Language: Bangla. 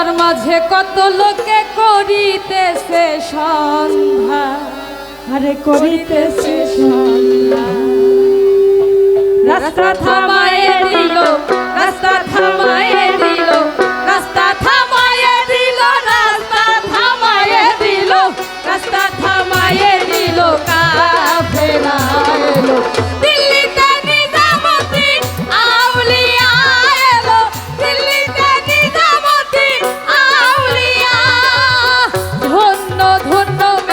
তার মাঝে কত লোকে করিতেছে সন্ধ্যা। আরে করিতেছে সন্ধ্যা। রাস্তা থামায় দিল, রাস্তা থামায় দিল। What the?